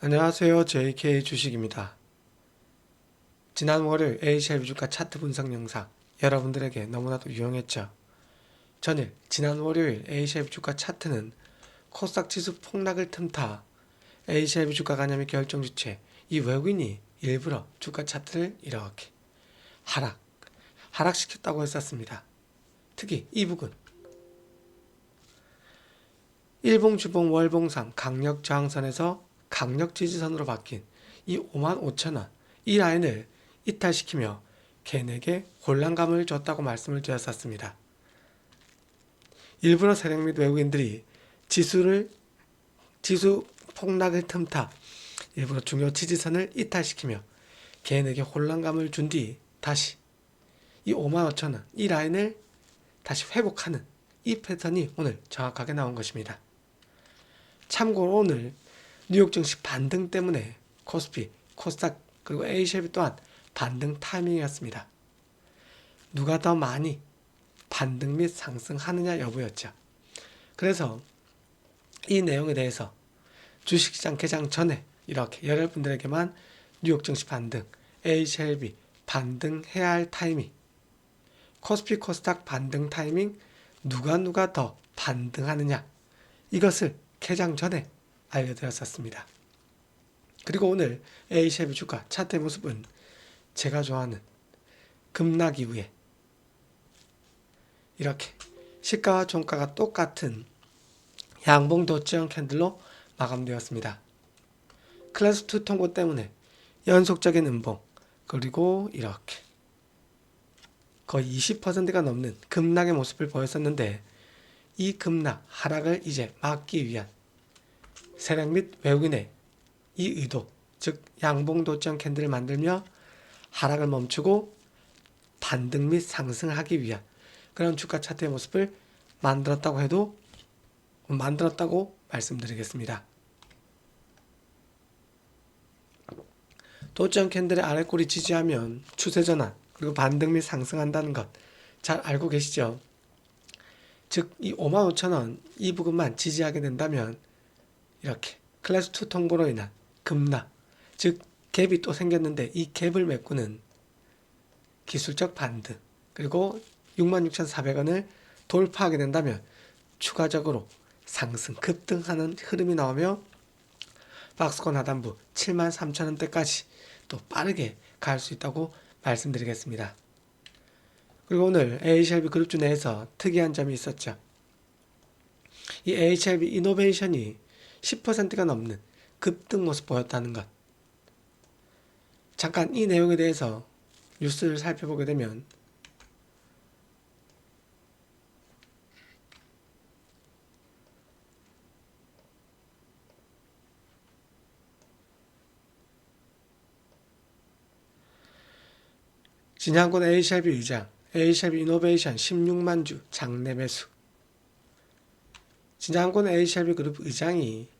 안녕하세요. JK 주식입니다. 지난 월요일 A샵 주가 차트 분석 영상 여러분들에게 너무나도 유용했죠. 전일 지난 월요일 A샵 주가 차트는 코스닥 지수 폭락을 틈타 A샵 주가 가념의 결정 주체 이 외국인이 일부러 주가 차트를 이렇게 하락 하락시켰다고 했었습니다. 특히 이 부분 일봉 주봉 월봉상 강력 저항선에서 강력 지지선으로 바뀐 이 5만 5천 원 이 라인을 이탈시키며 개인에게 혼란감을 줬다고 말씀을 드렸었습니다. 일부러 세력 및 외국인들이 지수를 지수 폭락을 틈타 일부러 중요 지지선을 이탈시키며 개인에게 혼란감을 준 뒤 다시 이 5만 5천 원 이 라인을 다시 회복하는 이 패턴이 오늘 정확하게 나온 것입니다. 참고로 오늘 뉴욕 증시 반등 때문에 코스피, 코스닥 그리고 A샵이 또한 반등 타이밍이었습니다. 누가 더 많이 반등 및 상승하느냐 여부였죠. 그래서 이 내용에 대해서 주식시장 개장 전에 이렇게 여러분들에게만 뉴욕 증시 반등, A샵이 반등해야 할 타이밍, 코스피, 코스닥 반등 타이밍 누가 누가 더 반등하느냐 이것을 개장 전에 알려드렸었습니다. 그리고 오늘 A샵의 주가 차트의 모습은 제가 좋아하는 급락 이후에 이렇게 시가와 종가가 똑같은 양봉 도치형 캔들로 마감되었습니다. 클래스 2 통보 때문에 연속적인 음봉 그리고 이렇게 거의 20%가 넘는 급락의 모습을 보였었는데 이 급락 하락을 이제 막기 위한 세력 및 외국인의 이 의도, 즉 양봉 도점 캔들을 만들며 하락을 멈추고 반등 및 상승하기 위한 그런 주가 차트의 모습을 만들었다고 해도 만들었다고 말씀드리겠습니다. 도점 캔들의 아래 꼬리 지지하면 추세 전환 그리고 반등 및 상승한다는 것 잘 알고 계시죠? 즉 이 5만 5천 원이 부분만 지지하게 된다면 이렇게 클래스 2 통보로 인한 급락 즉 갭이 또 생겼는데 이 갭을 메꾸는 기술적 반등 그리고 66,400원을 돌파하게 된다면 추가적으로 상승 급등하는 흐름이 나오며 박스권 하단부 73,000원대까지 또 빠르게 갈 수 있다고 말씀드리겠습니다. 그리고 오늘 HLB 그룹주 내에서 특이한 점이 있었죠. 이 HLB 이노베이션이 10%가 넘는 급등 모습 보였다는 것. 잠깐 이 내용에 대해서 뉴스를 살펴보게 되면 진양군 A샵이 의장, A샵 이노베이션 16만 주 장내 매수. 진양군 A샵이 그룹 의장이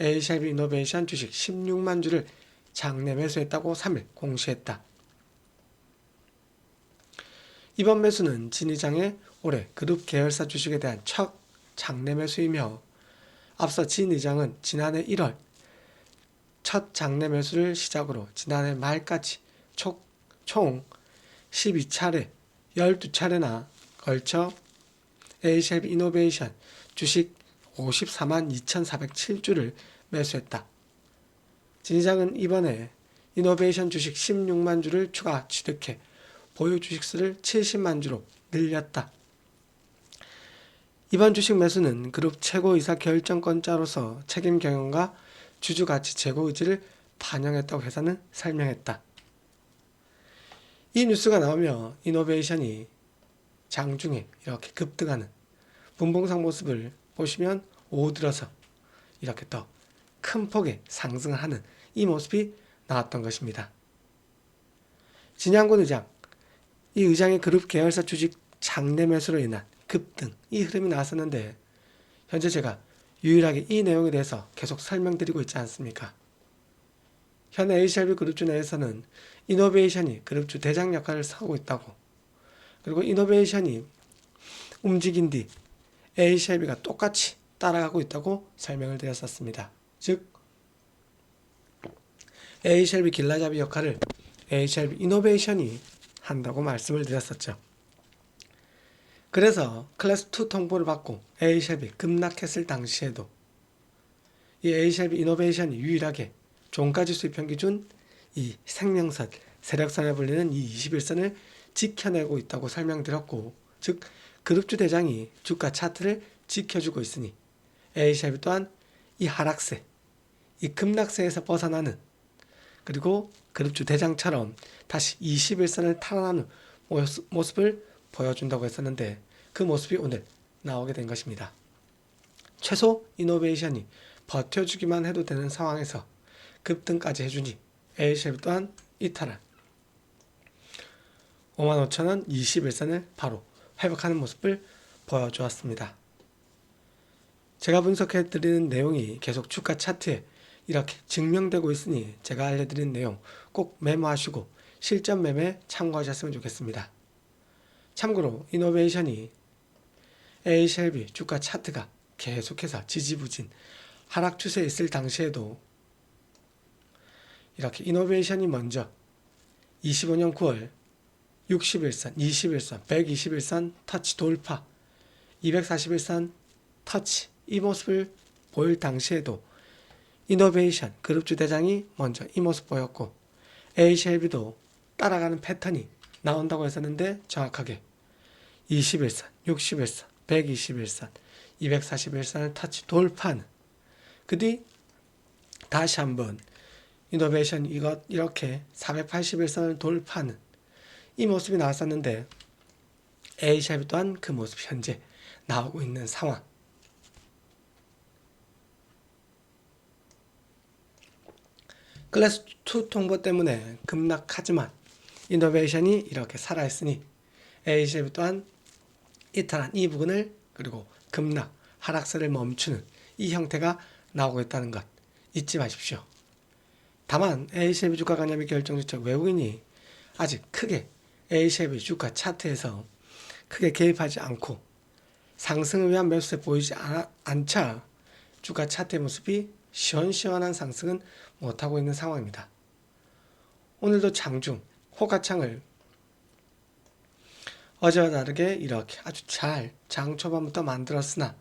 A샵 이노베이션 주식 16만 주를 장내 매수했다고 3일 공시했다. 이번 매수는 진 의장의 올해 그룹 계열사 주식에 대한 첫 장내 매수이며 앞서 진 의장은 지난해 1월 첫 장내 매수를 시작으로 지난해 말까지 총, 총 12차례, 12차례나 걸쳐 A샵 이노베이션 주식 54만 2,407주를 매수했다. 진시장은 이번에 이노베이션 주식 16만 주를 추가 취득해 보유 주식 수를 70만 주로 늘렸다. 이번 주식 매수는 그룹 최고이사 결정권자로서 책임 경영과 주주 가치 제고 의지를 반영했다고 회사는 설명했다. 이 뉴스가 나오며 이노베이션이 장중에 이렇게 급등하는 분봉상 모습을 보시면 오후 들어서 이렇게 더 큰 폭의 상승을 하는 이 모습이 나왔던 것입니다. 진양군 의장, 이 의장의 그룹 계열사 주식 장내 매수로 인한 급등, 이 흐름이 나왔었는데 현재 제가 유일하게 이 내용에 대해서 계속 설명드리고 있지 않습니까? 현 A샵이 그룹주 내에서는 이노베이션이 그룹주 대장 역할을 하고 있다고 그리고 이노베이션이 움직인 뒤 A샵이가 똑같이 따라가고 있다고 설명을 드렸었습니다. 즉 A쉘비 길라잡이 역할을 A쉘비 이노베이션이 한다고 말씀을 드렸었죠. 그래서 클래스 2 통보를 받고 A쉘비 급락했을 당시에도 이 A쉘비 이노베이션이 유일하게 종가지수 평기준 이 생명선, 세력선에 불리는 이 21선을 지켜내고 있다고 설명드렸고 즉 그룹주 대장이 주가 차트를 지켜주고 있으니 A샵이 또한 이 하락세, 이 급락세에서 벗어나는 그리고 그룹주 대장처럼 다시 21선을 탈환하는 모습- 모습을 보여준다고 했었는데 그 모습이 오늘 나오게 된 것입니다. 최소 이노베이션이 버텨주기만 해도 되는 상황에서 급등까지 해주니 A샵 또한 이탈한 55,000원 21선을 바로 회복하는 모습을 보여주었습니다. 제가 분석해 드리는 내용이 계속 주가 차트에 이렇게 증명되고 있으니 제가 알려드린 내용 꼭 메모하시고 실전 매매 참고하셨으면 좋겠습니다. 참고로 이노베이션이 A쉘비 주가 차트가 계속해서 지지부진 하락 추세에 있을 당시에도 이렇게 이노베이션이 먼저 25년 9월 61선, 21선, 121선 터치 돌파, 241선 터치 이 모습을 보일 당시에도 이노베이션 그룹 주 대장이 먼저 이 모습 보였고 A쉘비도 따라가는 패턴이 나온다고 했었는데 정확하게 21선, 61선, 121선, 241선을 터치 돌파는 그 뒤 다시 한번 이노베이션 이것 이렇게 481선을 돌파하는 이 모습이 나왔었는데 A샵이 또한 그 모습 현재 나오고 있는 상황. 클래스 2 통보 때문에 급락하지만 이노베이션이 이렇게 살아있으니 A샵이 또한 이탈한 이 부분을 그리고 급락 하락세를 멈추는 이 형태가 나오고 있다는 것 잊지 마십시오. 다만 A샵이 주가 관념이 결정주적 외국인이 아직 크게 A샵이 주가 차트에서 크게 개입하지 않고 상승을 위한 매수세 보이지 않- 않자 주가 차트의 모습이 시원시원한 상승은 못하고 있는 상황입니다. 오늘도 장중 호가창을 어제와 다르게 이렇게 아주 잘 장 초반부터 만들었으나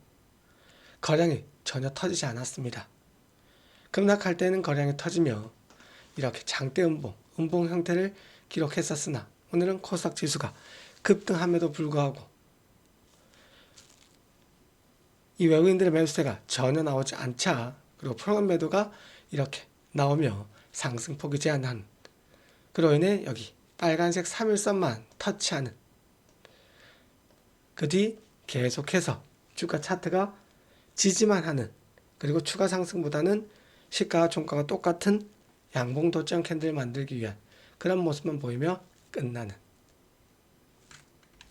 거량이 전혀 터지지 않았습니다. 급락할 때는 거량이 터지며 이렇게 장대 음봉, 음봉 형태를 기록했었으나 오늘은 코스닥 지수가 급등함에도 불구하고 이 외국인들의 매수세가 전혀 나오지 않자 그리고 프로그램 매도가 이렇게 나오며 상승폭이 제한한 그로 인해 여기 빨간색 3일선만 터치하는 그 뒤 계속해서 주가 차트가 지지만 하는 그리고 추가 상승보다는 시가와 종가가 똑같은 양봉 도점 캔들 만들기 위한 그런 모습만 보이며 끝나는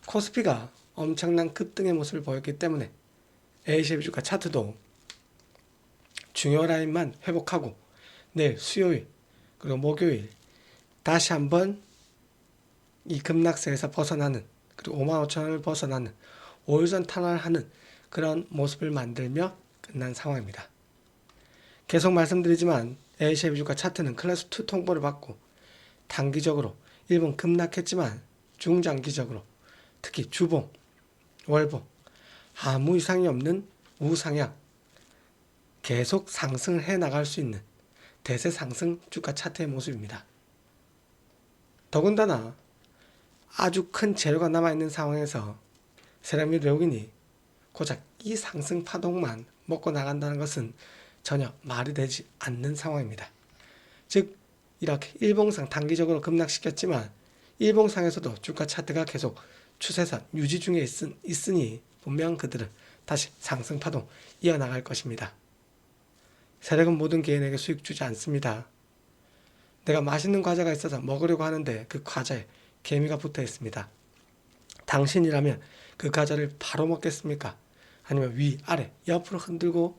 코스피가 엄청난 급등의 모습을 보였기 때문에 A샵 주가 차트도 중요 라인만 회복하고 내일 수요일 그리고 목요일 다시 한번 이 급락세에서 벗어나는 그리고 5만 5천 원을 벗어나는 5일선 탄환하는 그런 모습을 만들며 끝난 상황입니다. 계속 말씀드리지만 A샵 주가 차트는 클래스 2 통보를 받고 단기적으로 일본 급락했지만 중장기적으로 특히 주봉, 월봉 아무 이상이 없는 우상향 계속 상승을 해 나갈 수 있는 대세 상승 주가 차트의 모습입니다. 더군다나 아주 큰 재료가 남아 있는 상황에서 세력 및 외국인이 고작 이 상승 파동만 먹고 나간다는 것은 전혀 말이 되지 않는 상황입니다. 즉 이렇게 일봉상 단기적으로 급락시켰지만 일봉상에서도 주가 차트가 계속 추세선 유지 중에 있, 있으니 분명 그들은 다시 상승 파동 이어나갈 것입니다. 세력은 모든 개인에게 수익 주지 않습니다. 내가 맛있는 과자가 있어서 먹으려고 하는데 그 과자에 개미가 붙어 있습니다. 당신이라면 그 과자를 바로 먹겠습니까? 아니면 위, 아래, 옆으로 흔들고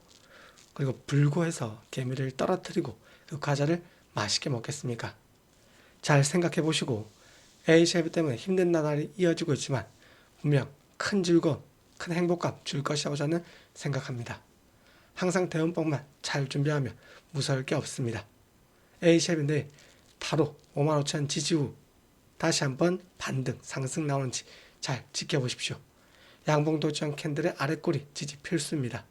그리고 불고 해서 개미를 떨어뜨리고 그 과자를 맛있게 먹겠습니까? 잘 생각해 보시고 A쉐프 때문에 힘든 나날이 이어지고 있지만 분명 큰 즐거움, 큰 행복감 줄 것이라고 저는 생각합니다. 항상 대운법만 잘 준비하면 무서울 게 없습니다. A샵인데 바로 55,000 지지 후 다시 한번 반등 상승 나오는지 잘 지켜보십시오. 양봉 도장 캔들의 아래 꼬리 지지 필수입니다.